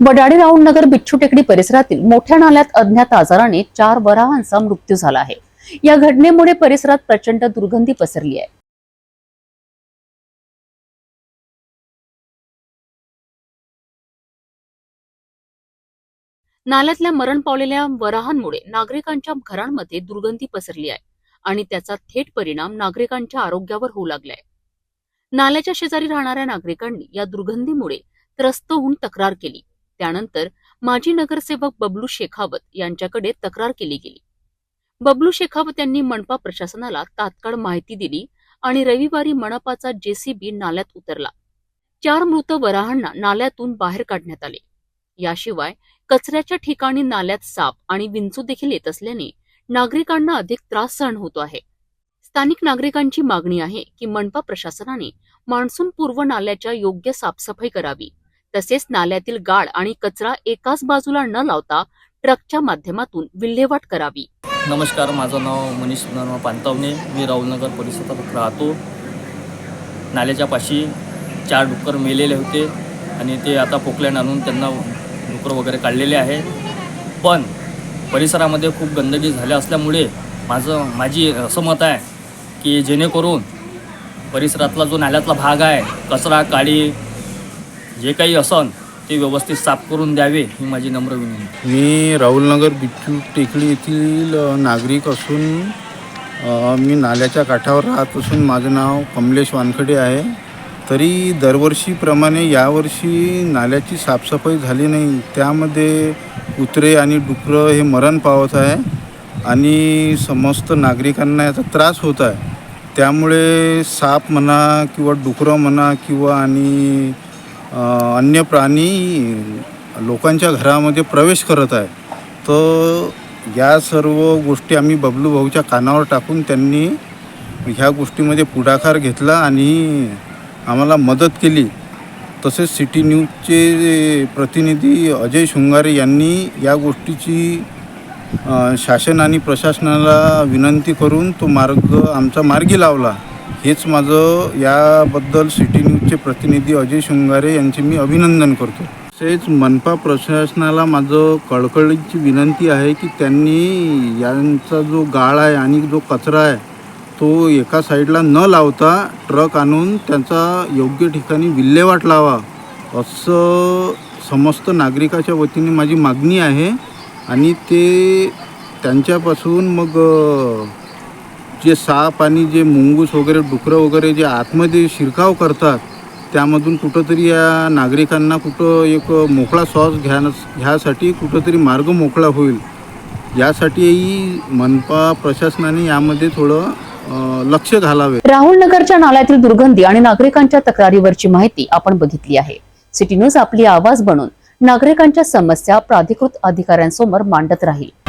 बडाडी round नगर बिच्छू टेकडी परिसरातील मोठ्या नाल्यात अज्ञात आजाराने चार वराहांचा मृत्यू झाला आहे. या घटनेमुळे परिसरात प्रचंड दुर्गंधी पसरली आहे. नाल्यातल्या मरण पावलेल्या वराहांमुळे नागरिकांच्या घरांमध्ये दुर्गंधी पसरली आहे आणि त्याचा थेट परिणाम नागरिकांच्या आरोग्यावर होऊ लागलाय. नाल्याच्या शेजारी राहणाऱ्या नागरिकांनी या दुर्गंधीमुळे त्रस्त होऊन तक्रार केली. त्यानंतर माजी नगरसेवक बबलू शेखावत यांच्याकडे तक्रार केली गेली. बबलू शेखावत यांनी मनपा प्रशासनाला तात्काळ माहिती दिली आणि रविवारी मनपाचा जेसीबी नाल्यात उतरला. चार मृत वराहांना नाल्यातून बाहेर काढण्यात आले. याशिवाय कचऱ्याच्या ठिकाणी नाल्यात साप आणि विंचू देखील येत असल्याने नागरिकांना अधिक त्रास सहन होतो आहे. स्थानिक नागरिकांची मागणी आहे की मनपा प्रशासनाने मान्सून पूर्व नाल्याच्या योग्य साफसफाई करावी. तसेच नाल्यातील गाळ आणि कचरा एकाच बाजूला न लावता ट्रकच्या माध्यमातून विल्हेवाट करावी. नमस्कार माझं नाव मनीष सुधारमा पानतावणे. मी राहुलनगर परिसरात राहतो. नाल्याच्या पाशी चार डुक्कर मेलेले होते आणि ते आता पोकल्यान आणून त्यांना डुकर वगैरे काढलेले आहे. पण परिसरामध्ये खूप गंदगी झाल्या असल्यामुळे माझं माझी असं मत आहे की जेणेकरून परिसरातला जो नाल्यातला भाग आहे कचरा काळी जे काही असन ते व्यवस्थित साफ करून द्यावे ही माझी नम्र विनंती. मी राहुलनगर बिच्चू टेकडी येथील नागरिक असून मी नाल्याच्या काठावर राहत असून माझं नाव कमलेश वानखडे आहे. तरी दरवर्षीप्रमाणे यावर्षी नाल्याची साफसफाई झाली नाही त्यामध्ये कुत्रे आणि डुकरं हे मरण पावत आहे आणि समस्त नागरिकांना याचा त्रास होत आहे. त्यामुळे साप म्हणा किंवा डुकरं म्हणा किंवा आणि अन्य प्राणी लोकांच्या घरामध्ये प्रवेश करत आहे. तर या सर्व गोष्टी आम्ही बबलू भाऊच्या कानावर टाकून त्यांनी ह्या गोष्टीमध्ये पुढाकार घेतला आणि आम्हाला मदत केली. तसेच सिटी न्यूजचे प्रतिनिधी अजय शृंगारे यांनी या गोष्टीची शासन आणि प्रशासनाला विनंती करून तो मार्ग आमचा मार्गी लावला. हेच माझं याबद्दल सिटी न्यूजचे प्रतिनिधी अजय शृंगारे यांचे मी अभिनंदन करतो. तसेच मनपा प्रशासनाला माझं कळकळीची विनंती आहे की त्यांनी यांचा जो गाळ आहे आणि जो कचरा आहे तो एका साईडला न लावता ट्रक आणून त्यांचा योग्य ठिकाणी विल्हेवाट लावा असं समस्त नागरिकाच्या वतीने माझी मागणी आहे. आणि ते त्यांच्यापासून मग जे साप आणि जे मुंगूस वगैरे डुकरं वगैरे जे आतमध्ये शिरकाव करतात त्यामधून कुठंतरी या नागरिकांना कुठं एक मोकळा श्वास घ्या घ्यासाठी कुठंतरी मार्ग मोकळा होईल. यासाठीही मनपा प्रशासनाने यामध्ये थोडं लक्ष घालावे. राहुल नगरच्या नाल्यातील दुर्गंधी आणि नागरिकांच्या तक्रारीवरची माहिती आपण बघितली आहे. सिटी न्यूज आपली आवाज बनून नागरिकांच्या समस्या प्राधिकृत अधिकाऱ्यांसमोर मांडत राहील.